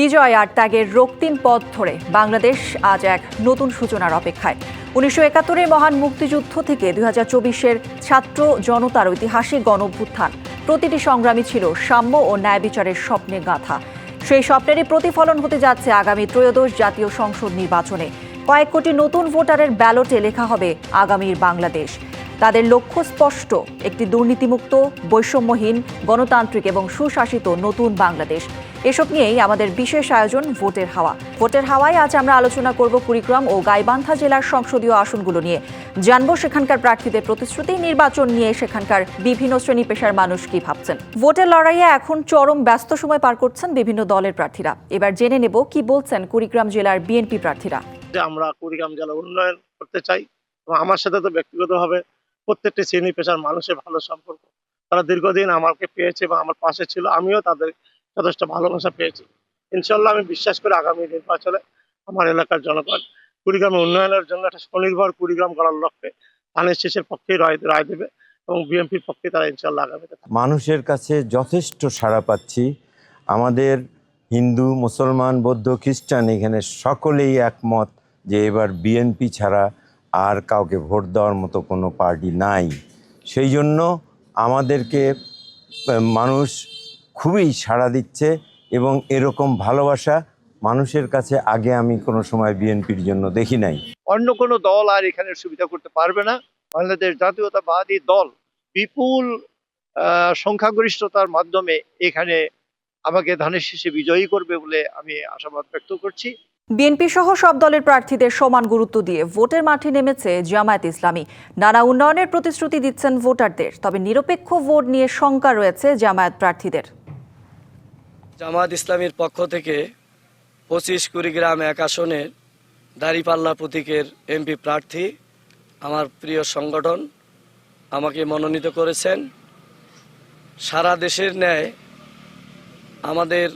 বিজয় আর ত্যাগের রক্তিম পথ ধরে বাংলাদেশ আজ এক নতুন সূচনার অপেক্ষায়। উনিশশো একাত্তরের মহান মুক্তিযুদ্ধ থেকে দুই হাজার চব্বিশের ছাত্র জনতার ঐতিহাসিক গণ অভ্যুত্থান প্রতিটি সংগ্রামী ছিল সাম্য ও ন্যায় বিচারের স্বপ্নে গাঁথা। সেই স্বপ্নেরই প্রতিফলন হতে যাচ্ছে আগামী ত্রয়োদশ জাতীয় সংসদ নির্বাচনে। কয়েক কোটি নতুন ভোটারের ব্যালটে লেখা হবে আগামীর বাংলাদেশ। তাদের লক্ষ্য স্পষ্ট, একটি দুর্নীতিমুক্ত, বৈষম্যহীন, গণতান্ত্রিক এবং সুশাসিত নতুন বাংলাদেশ। এসব নিয়েই আমাদের বিশেষ আয়োজন ভোটের হাওয়া। ভোটের হাওয়ায় আজ আমরা আলোচনা করব কুড়িগ্রাম ও গাইবান্ধা জেলার সংসদীয় আসনগুলো নিয়ে। জানব সেখানকার প্রার্থীদের প্রতিশ্রুতি, নির্বাচন নিয়ে সেখানকার বিভিন্ন শ্রেণি পেশার মানুষ কি ভাবছেন। ভোটের লড়াইয়ে এখন চরম ব্যস্ত সময় পার করছেন বিভিন্ন দলের প্রার্থীরা। এবার জেনে নেব কি বলছেন কুড়িগ্রাম জেলার বিএনপি প্রার্থীরা। আমরা কুড়িগ্রাম জেলা উন্নয়ন করতে চাই আমার সাথে তো ব্যক্তিগতভাবে প্রত্যেকটি শ্রেণি পেশার মানুষের ভালো সম্পর্ক। তারা দীর্ঘদিন আমাকে পেয়েছে এবং আমার পাশে ছিল, আমিও তাদের যথেষ্ট ভালোবাসা পেয়েছি। ইনশাল্লাহ আমি বিশ্বাস করি আগামী নির্বাচনে আমার এলাকার জনগণ কুড়িগ্রামের উন্নয়নের জন্য একটা স্বনির্ভর কুড়িগ্রাম করার লক্ষ্যে ধানের শেষের পক্ষে রায় রায় দেবে এবং বিএনপির পক্ষে তারা ইনশাল্লাহ আগামীতে। মানুষের কাছে যথেষ্ট সাড়া পাচ্ছি। আমাদের হিন্দু, মুসলমান, বৌদ্ধ, খ্রিস্টান এখানে সকলেই একমত যে এবার বিএনপি ছাড়া আর কাউকে ভোট দেওয়ার মতো কোনো পার্টি নাই। সেই জন্য আমাদেরকে মানুষ খুবই সাড়া দিচ্ছে এবং এরকম ভালোবাসা মানুষের কাছে আগে আমি কোনো সময় বিএনপির জন্য দেখি নাই। অন্য কোনো দল আর এখানে সুবিধা করতে পারবে না। বাংলাদেশ জাতীয়তাবাদী দল বিপুল আহ, সংখ্যাগরিষ্ঠতার মাধ্যমে এখানে আমাকে ধানের শীষে বিজয়ী করবে বলে আমি আশাবাদ ব্যক্ত করছি। বিএনপি সহ সব দলের প্রার্থীদের সমান গুরুত্ব দিয়ে ভোটের মাঠে নেমেছে জামায়াত ইসলামী। নানা উন্নয়নের প্রতিশ্রুতি দিচ্ছেন ভোটারদের তবে নিরপেক্ষ ভোট নিয়ে শঙ্কা রয়েছে জামায়াত প্রার্থীদের। জামাত ইসলামীর পক্ষ থেকে পঁচিশ কুড়িগ্রাম এক আসনের দাঁড়িপাল্লা প্রতীকের এমপি প্রার্থী, আমার প্রিয় সংগঠন, আমাকে মনোনীত করেছেন। সারা দেশের ন্যায় আমাদের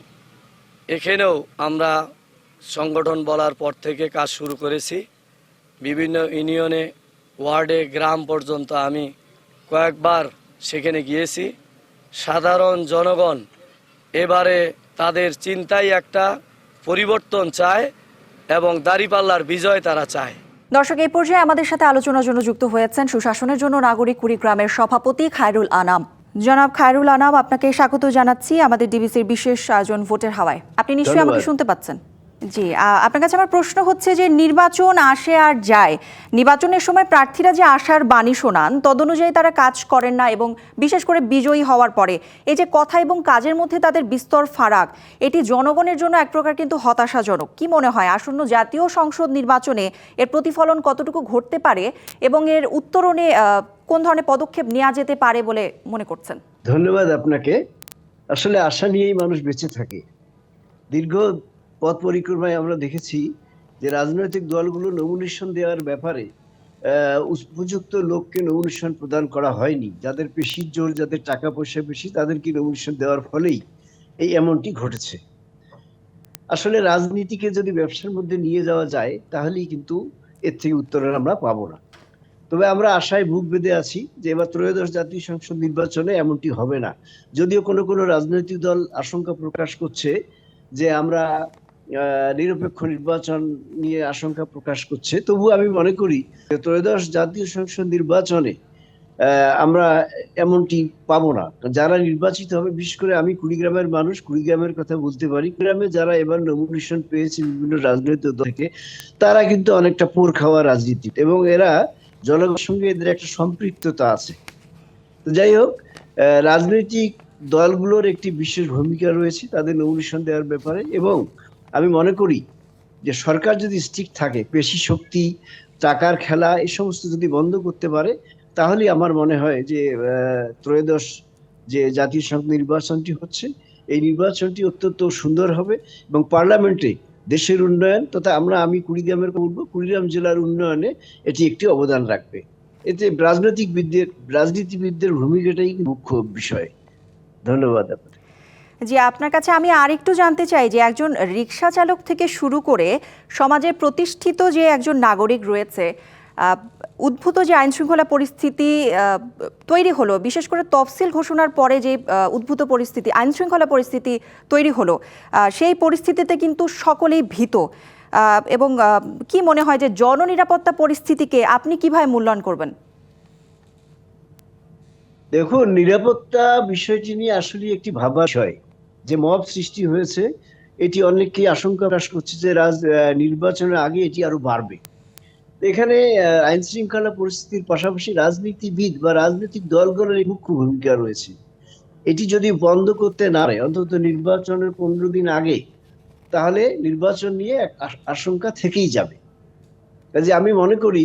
এখানেও আমরা সংগঠন বলার পর থেকে কাজ শুরু করেছি। বিভিন্ন ইউনিয়নে, ওয়ার্ডে, গ্রাম পর্যন্ত আমি কয়েকবার সেখানে গিয়েছি। সাধারণ জনগণ এবারে তাদের চিন্তাই একটা পরিবর্তন চায় এবং দাঁড়িপাল্লার বিজয় তারা চায়। দর্শক এই পর্যায়ে আমাদের সাথে আলোচনার জন্য যুক্ত হয়েছেন সুশাসনের জন্য নাগরিক কুড়িগ্রামের সভাপতি খায়রুল আনাম। জনাব খায়রুল আনাম আপনাকে স্বাগত জানাচ্ছি আমাদের ডিবিসির বিশেষ আয়োজন ভোটের হাওয়ায়। আপনি নিশ্চয়ই আমাকে শুনতে পাচ্ছেন। জি আপনার কাছে আমার প্রশ্ন হচ্ছে যে নির্বাচন আসে আর যায়। নির্বাচনের সময় প্রার্থীরা যে আশার বাণী শোনান, তদনুযায়ী তারা কাজ করেন না এবং বিশেষ করে বিজয়ী হওয়ার পরে। এই যে কথা এবং কাজের মধ্যে তাদের বিস্তর ফারাক, এটি জনগণের জন্য এক প্রকার কিন্তু হতাশাজনক। কি মনে হয়, আসন্ন জাতীয় সংসদ নির্বাচনে এর প্রতিফলন কতটুকু ঘটতে পারে এবং এর উত্তরণে কোন ধরনের পদক্ষেপ নেওয়া যেতে পারে বলে মনে করছেন? ধন্যবাদ আপনাকে। আসলে আশা নিয়েই মানুষ বেঁচে থাকে। দীর্ঘ পথ পরিক্রমায় আমরা দেখেছি যে রাজনৈতিক দলগুলো নমিনেশন দেওয়ার ব্যাপারে উপযুক্ত লোককে নমিনেশন প্রদান করা হয়নি। যাদের পেশির জোর, যাদের টাকা পয়সা বেশি, তাদেরকে নমিনেশন দেওয়ার ফলেই এই এমনটি ঘটেছে। আসলে রাজনীতিকে যদি ব্যবসার মধ্যে নিয়ে যাওয়া যায়, তাহলেই কিন্তু এর থেকে উত্তর আমরা পাবো না। তবে আমরা আশায় বুক বেঁধে আছি যে এবার ত্রয়োদশ জাতীয় সংসদ নির্বাচনে এমনটি হবে না। যদিও কোনো কোনো রাজনৈতিক দল আশঙ্কা প্রকাশ করছে যে আমরা নিরপেক্ষ নির্বাচন নিয়ে আশঙ্কা প্রকাশ করছে। তবু আমি মনে করি, ত্রয়োদশ জাতীয় সংসদ নির্বাচনে আমরা এমনটি পাবো না। যারা নির্বাচিত হবে, বিশেষ করে আমি কুড়িগ্রামের মানুষ, কুড়িগ্রামের কথা বলতে পারি, কুড়িগ্রামে যারা এবার নমিনেশন পেয়েছে বিভিন্ন রাজনৈতিক দল থেকে, তারা কিন্তু অনেকটা পোর খাওয়া রাজনীতি এবং এরা জনগণের সঙ্গে এদের একটা সম্পৃক্ততা আছে। যাই হোক রাজনৈতিক দলগুলোর একটি বিশেষ ভূমিকা রয়েছে তাদের নমিনেশন দেওয়ার ব্যাপারে এবং আমি মনে করি যে সরকার যদি স্টিক থাকে, পেশি শক্তি, টাকার খেলা এই সমস্ত যদি বন্ধ করতে পারে, তাহলে আমার মনে হয় যে ত্রয়োদশ যে জাতীয় সংসদ নির্বাচনটি হচ্ছে, এই নির্বাচনটি অত্যন্ত সুন্দর হবে এবং পার্লামেন্টে দেশের উন্নয়ন তথা আমরা, আমি কুড়িগ্রামের বলব, কুড়িগ্রাম জেলার উন্নয়নে এটি একটি অবদান রাখবে। এতে রাজনৈতিকবিদদের রাজনীতিবিদদের ভূমিকাটাই মুখ্য বিষয়। ধন্যবাদ আপনাকে জি, আপনার কাছে আমি আরেকটু জানতে চাই যে একজন রিক্সা চালক থেকে শুরু করে সমাজের প্রতিষ্ঠিত যে একজন নাগরিক রয়েছে উদ্ভূত যে আইন শৃঙ্খলা পরিস্থিতি তৈরি হলো, বিশেষ করে তফসিল ঘোষণার পরে যে উদ্ভূত পরিস্থিতি আইন শৃঙ্খলা পরিস্থিতি তৈরি হলো সেই পরিস্থিতিতে কিন্তু সকলেই ভীত এবং কি মনে হয় যে জননিরাপত্তা পরিস্থিতিকে আপনি কীভাবে মূল্যায়ন করবেন? দেখুন, নিরাপত্তা বিষয়টি নিয়ে আসলে একটি ভাবা বিষয়। যে মব সৃষ্টি হয়েছে, এটি অনেককেই আশঙ্কা প্রকাশ করছে যে রাজ নির্বাচনের আগে এটি আরও বাড়বে। এখানে আইন শৃঙ্খলা পরিস্থিতির পাশাপাশি রাজনীতিবিদ বা রাজনৈতিক দলগুলোর মুখ্য ভূমিকা রয়েছে। এটি যদি বন্ধ করতে না পারে, অন্তত নির্বাচনের পনেরো দিন আগে, তাহলে নির্বাচন নিয়ে আশঙ্কা থেকেই যাবে। কাজে আমি মনে করি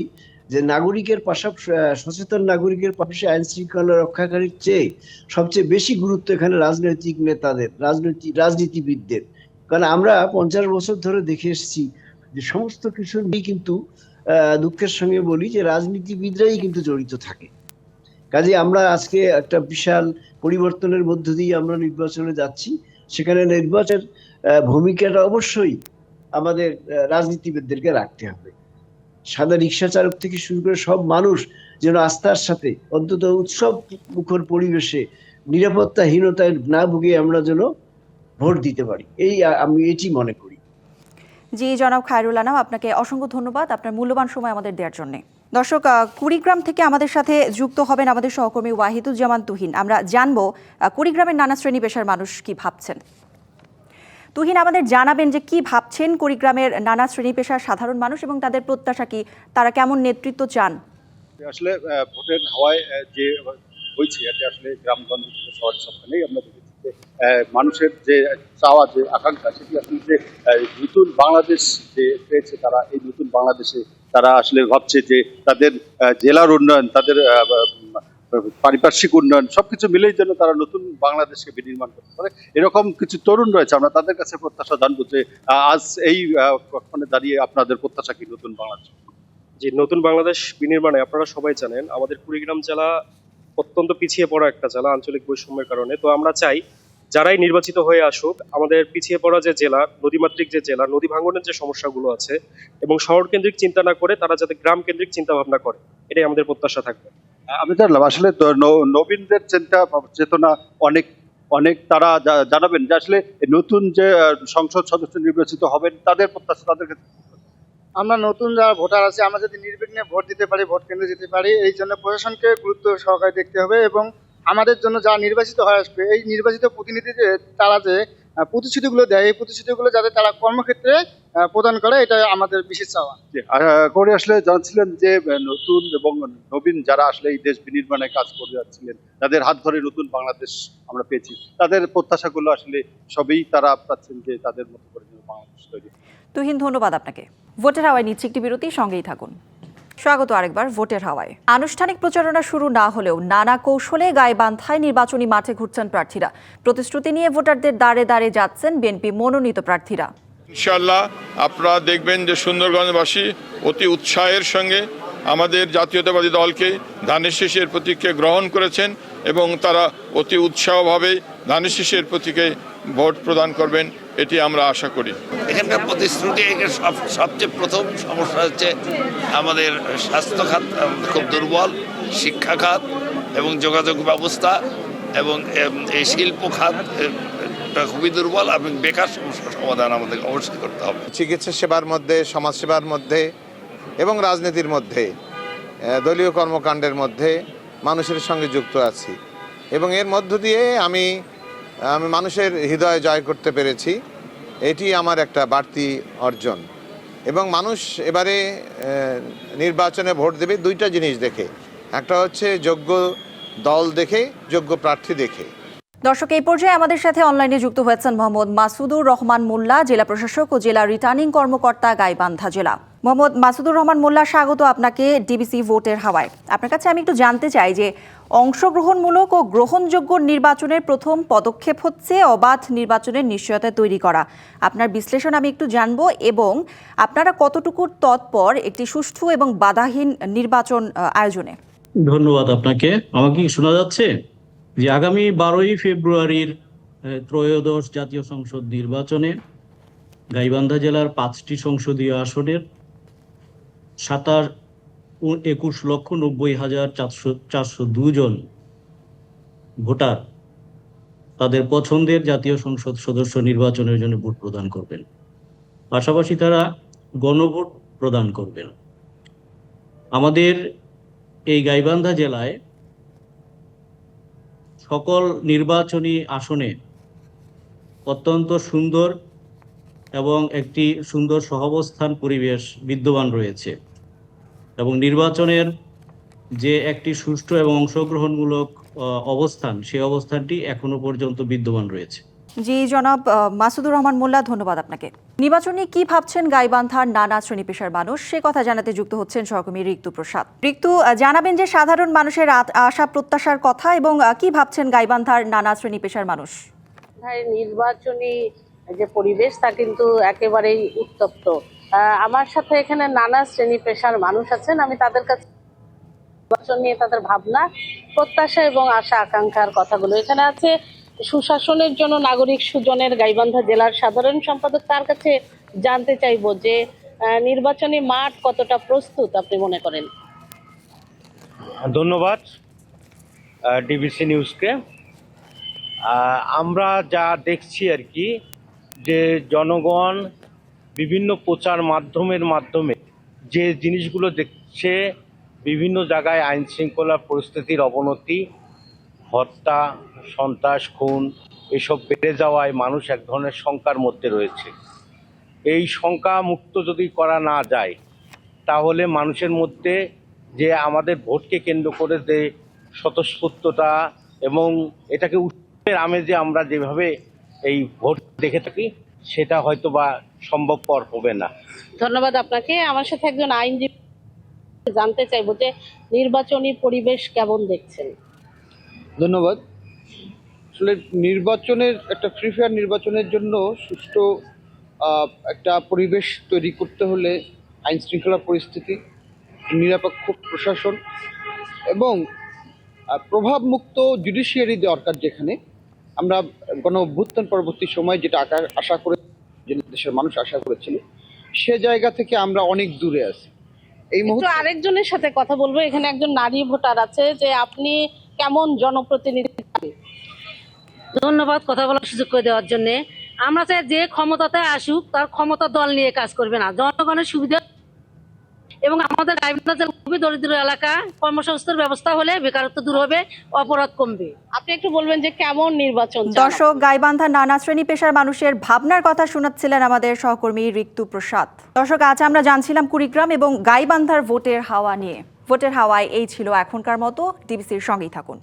যে নাগরিকের পাশাপাশি সচেতন নাগরিকের পাশাপাশি আইন শৃঙ্খলা রক্ষাকারীর চেয়ে সবচেয়ে বেশি গুরুত্ব এখানে রাজনৈতিক নেতাদের, রাজনৈতিক রাজনীতিবিদদের। কারণ আমরা পঞ্চাশ বছর ধরে দেখে এসেছি যে সমস্ত কিছু নিয়ে কিন্তু দুঃখের সঙ্গে বলি যে রাজনীতিবিদরাই কিন্তু জড়িত থাকে। কাজে আমরা আজকে একটা বিশাল পরিবর্তনের মধ্য দিয়ে আমরা নির্বাচনে যাচ্ছি। সেখানে নির্বাচনের ভূমিকাটা অবশ্যই আমাদের রাজনীতিবিদদেরকে রাখতে হবে। সাদা রিক্সা চালক থেকে শুরু করে সব মানুষ যেন আস্থার সাথে, অন্তত উৎসব মুখর পরিবেশে নিরাপত্তাহীনতায় না ভুগে আমরা যেন ভোট দিতে পারি। এই আমি এটি মনে করি। জি, জনাব খায়রুল আনাম, আপনাকে অসংখ্য ধন্যবাদ। আপনার মূল্যবান সময় আমাদের দেওয়ার জন্য। দর্শক কুড়িগ্রাম থেকে আমাদের সাথে যুক্ত হবেন আমাদের সহকর্মী ওয়াহিদুজ্জামান তুহিন। আমরা জানব কুড়িগ্রামের নানা শ্রেণি পেশার মানুষ কি ভাবছেন। তুহিন, আমাদের জানাবেন যে কি ভাবছেন কুড়িগ্রামের নানা শ্রেণি পেশার সাধারণ মানুষ এবং তাদের প্রত্যাশা কি? তারা কেমন নেতৃত্ব চান? আসলে ভোটের হাওয়ায় যে হয়েছে এটা আসলে গ্রামগঞ্জ শহরের সবখানেই আমরা দেখেছি মানুষের যে চাওয়া, যে আকাঙ্ক্ষা, সেটি আসলে যে নতুন বাংলাদেশ যে পেয়েছে তারা, এই নতুন বাংলাদেশে তারা আসলে ভাবছে যে তাদের জেলার উন্নয়ন, তাদের পারিপার্শ্বিক উন্নয়ন সবকিছু মিলেই যেন তারা নতুন বাংলাদেশকে বিনির্মাণ করতে পারে। এরকম কিছু তরুণ রয়েছে আমরা তাদের কাছে প্রত্যাশা জানব যে আজ এই আহ, দাঁড়িয়ে আপনাদের প্রত্যাশা কি নতুন বাংলাদেশ? যে নতুন বাংলাদেশ বিনির্মাণে আপনারা সবাই জানেন আমাদের কুড়িগ্রাম জেলা অত্যন্ত পিছিয়ে পড়া একটা জেলা আঞ্চলিক বৈষম্যের কারণে। তো আমরা চাই যারাই নির্বাচিত হয়ে আসুক আমাদের পিছিয়ে পড়া যে জেলা নদীমাতৃক যে জেলা নদী ভাঙনের যে সমস্যাগুলো আছে এবং শহর কেন্দ্রিক চিন্তা না করে তারা যাতে গ্রাম কেন্দ্রিক চিন্তা ভাবনা করে এটাই আমাদের প্রত্যাশা থাকবে। আমি জানলাম, আসলে নবীনদের চিন্তা চেতনা অনেক অনেক তারা জানাবেন যে আসলে নতুন যে সংসদ সদস্য নির্বাচিত হবেন, তাদের প্রত্যাশা, তাদের কাছে আমরা নতুন যারা ভোটার আছে, আমরা যদি নির্বিঘ্নে ভোট দিতে পারি, ভোট কেন্দ্রে যেতে পারি, এই জন্য প্রশাসনকে গুরুত্ব সহকারে দেখতে হবে এবং আমাদের জন্য যারা নির্বাচিত হয়ে আসবে, এই নির্বাচিত প্রতিনিধি যে তারা যে প্রতিশ্রুতিগুলো দেয়, এই প্রতিশ্রুতিগুলো যাতে তারা কর্মক্ষেত্রে প্রদান করে এটা আমাদের বিশেষ চাওয়া। যে, করে আসলে জানছিলেন যে নতুন এবং নবীন যারা আসলে এই দেশ বিনির্মাণে কাজ করে যাচ্ছিলেন তাদের হাত ধরে নতুন বাংলাদেশ আমরা পেয়েছি। তাদের প্রত্যাশাগুলো আসলে সবই তারা পাচ্ছেন যে তাদের মতো করে বাংলাদেশ তৈরি। তুহিন ধন্যবাদ আপনাকে। ভোটের হাওয়ায় নিচ্ছে একটি বিরতি সঙ্গেই থাকুন। স্বাগত আরেকবার ভোটের হাওয়ায়। আনুষ্ঠানিক প্রচারণা শুরু না হলেও নানা কৌশলে গাইবান্ধায় নির্বাচনী মাঠে ঘুরছেন প্রার্থীরা। প্রতিশ্রুতি নিয়ে ভোটারদের দাঁড়ে দাঁড়ে যাচ্ছেন বিএনপি মনোনীত প্রার্থীরা। ইনশাল্লাহ আপনারা দেখবেন যে সুন্দরগঞ্জবাসী অতি উৎসাহের সঙ্গে আমাদের জাতীয়তাবাদী দলকে ধানের শীষের প্রতীককে গ্রহণ করেছেন এবং তারা অতি উৎসাহভাবে ধানের শীষের প্রতীকে ভোট প্রদান করবেন, এটি আমরা আশা করি। এখানকার প্রতিশ্রুতি সবচেয়ে প্রথম সমস্যা হচ্ছে আমাদের স্বাস্থ্য খাত খুব দুর্বল, শিক্ষা খাত এবং যোগাযোগ ব্যবস্থা এবং এই শিল্প খাত এটা খুবই দুর্বল এবং বেকার সমস্যার সমাধান আমাদের অবশ্যই করতে হবে। চিকিৎসা সেবার মধ্যে সমাজসেবার মধ্যে এবং রাজনীতির মধ্যে দলীয় কর্মকাণ্ডের মধ্যে মানুষের সঙ্গে যুক্ত আছি। এবং এর মধ্য দিয়ে আমি আমি মানুষের হৃদয় জয় করতে পেরেছি। এটি আমার একটা বাড়তি অর্জন। এবং মানুষ এবারে নির্বাচনে ভোট দেবে দুইটা জিনিস দেখে। একটা হচ্ছে যোগ্য দল দেখে, যোগ্য প্রার্থী দেখে। দর্শক, এই পর্যায়ে আমাদের সাথে অনলাইনে যুক্ত হয়েছেন মোহাম্মদ মাসুদুর রহমান মোল্লা, জেলা প্রশাসক ও জেলা রিটার্নিং কর্মকর্তা গাইবান্ধা জেলা। মোহাম্মদ মাসুদুর রহমান মোল্লা, স্বাগত আপনাকে ডিবিসি ভোটের হাওয়ায়। আপনার কাছে আমি একটু জানতে চাই যে, অংশগ্রহণমূলক ও গ্রহণযোগ্য নির্বাচনের প্রথম পদক্ষেপ হচ্ছে অবাধ নির্বাচনের নিশ্চয়তা তৈরি করা। আপনার বিশ্লেষণ আমি একটু জানব এবং আপনারা কতটুকু তৎপর একটি সুষ্ঠু এবং বাধাহীন নির্বাচন, আয়োজনে? ধন্যবাদ আপনাকে। আমাকে শোনা যাচ্ছে? যে আগামী বারোই ফেব্রুয়ারির ত্রয়োদশ জাতীয় সংসদ নির্বাচনে গাইবান্ধা জেলার পাঁচটি সংসদীয় আসনের সাতাশ একুশ লক্ষ নব্বই হাজার চারশো চারশো দুজন ভোটার তাদের পছন্দের জাতীয় সংসদ সদস্য নির্বাচনের জন্য ভোট প্রদান করবেন। পাশাপাশি তারা গণভোট প্রদান করবেন। আমাদের এই গাইবান্ধা জেলায় সকল নির্বাচনী আসনে অত্যন্ত সুন্দর এবং একটি সুন্দর সহাবস্থান পরিবেশ বিদ্যমান রয়েছে এবং নির্বাচনের যে একটি সুষ্ঠু এবং অংশগ্রহণমূলক অবস্থান সেই অবস্থানটি এখনও পর্যন্ত বিদ্যমান রয়েছে। জি, জনাব মাসুদুর রহমান মোল্লা, ধন্যবাদ আপনাকে। নির্বাচনে কি ভাবছেন গাইবান্ধার নানা শ্রেণি পেশার মানুষ? সে কথা জানাতে যুক্ত হচ্ছেন সহকর্মী ঋতু প্রসাদ। ঋতু জানাবেন যে সাধারণ মানুষের আশা, প্রত্যাশার কথা এবং কি ভাবছেন গাইবান্ধার নানা শ্রেণি পেশার মানুষ? নির্বাচনী যে পরিবেশ তা কিন্তু একেবারেই উত্তপ্ত। আমার সাথে এখানে নানা শ্রেণি পেশার মানুষ আছেন। আমি তাদের কাছে নির্বাচন নিয়ে তাদের ভাবনা, প্রত্যাশা এবং আশা, আকাঙ্ক্ষার কথাগুলো এখানে আছে। সুশাসনের জন্য নাগরিক সুজনের গাইবান্ধা জেলার সাধারণ সম্পাদক তার কাছে জানতে চাইব যে নির্বাচনী মাঠ কতটা প্রস্তুত আপনি মনে করেন? ধন্যবাদ ডিবিসি নিউজকে। আমরা যা দেখছি আর কি, যে জনগণ বিভিন্ন প্রচার মাধ্যমের মাধ্যমে যে জিনিসগুলো দেখছে, বিভিন্ন জায়গায় আইন শৃঙ্খলা পরিস্থিতির অবনতি হত্যা, সন্ত্রাস, খুন, এসব বেড়ে যাওয়ায় মানুষ এক ধরনের শঙ্কার মধ্যে রয়েছে। এই শঙ্কা মুক্ত যদি করা না যায়, তাহলে মানুষের মধ্যে যে আমাদের ভোটকে কেন্দ্র করে যে স্বতঃস্ফূর্ততা এবং এটাকে উৎসবের আমেজে আমরা যেভাবে এই ভোট দেখে থাকি, সেটা হয়তো বা সম্ভবপর হবে না। ধন্যবাদ আপনাকে। আমার সাথে একজন আইনজীবী জানতে চাইব যে নির্বাচনী পরিবেশ কেমন দেখছেন? ধন্যবাদ। আসলে নির্বাচনের একটা ফ্রি ফেয়ার নির্বাচনের জন্য সুষ্ঠু একটা পরিবেশ তৈরি করতে হলে আইন শৃঙ্খলা পরিস্থিতি নিরপেক্ষ প্রশাসন এবং প্রভাবমুক্ত জুডিশিয়ারি দরকার যেখানে। আমরা গণ অভ্যুত্থান পরবর্তী সময় যেটা আশা করে যে দেশের মানুষ আশা করেছিল সে জায়গা থেকে আমরা অনেক দূরে আছি। এই মুহূর্তে আরেকজনের সাথে কথা বলব। এখানে একজন নারী ভোটার আছে যে আপনি কেমন জনপ্রতিনিধি? ধন্যবাদ কথা বলার সুযোগ করে দেওয়ার জন্য। আমরা চাই যে ক্ষমতাতে আসুক তার ক্ষমতা দল নিয়ে কাজ করবে না। জনগণের সুবিধা এবং আমাদের গাইবান্ধা খুবই দরিদ্র এলাকা কর্মসংস্থার ব্যবস্থা হলে বেকারত্ব দূর হবে অপরাধ কমবে। আপনি একটু বলবেন যে কেমন নির্বাচন দর্শক গাইবান্ধার নানা শ্রেণি পেশার মানুষের ভাবনার কথা শোনাচ্ছিলেন আমাদের সহকর্মী ঋতু প্রসাদ। দর্শক আজ আমরা জানছিলাম কুড়িগ্রাম এবং গাইবান্ধার ভোটের হাওয়া নিয়ে। ভোটের হাওয়ায় এই ছিল এখনকার মতো। ডিবিসির সঙ্গেই থাকুন।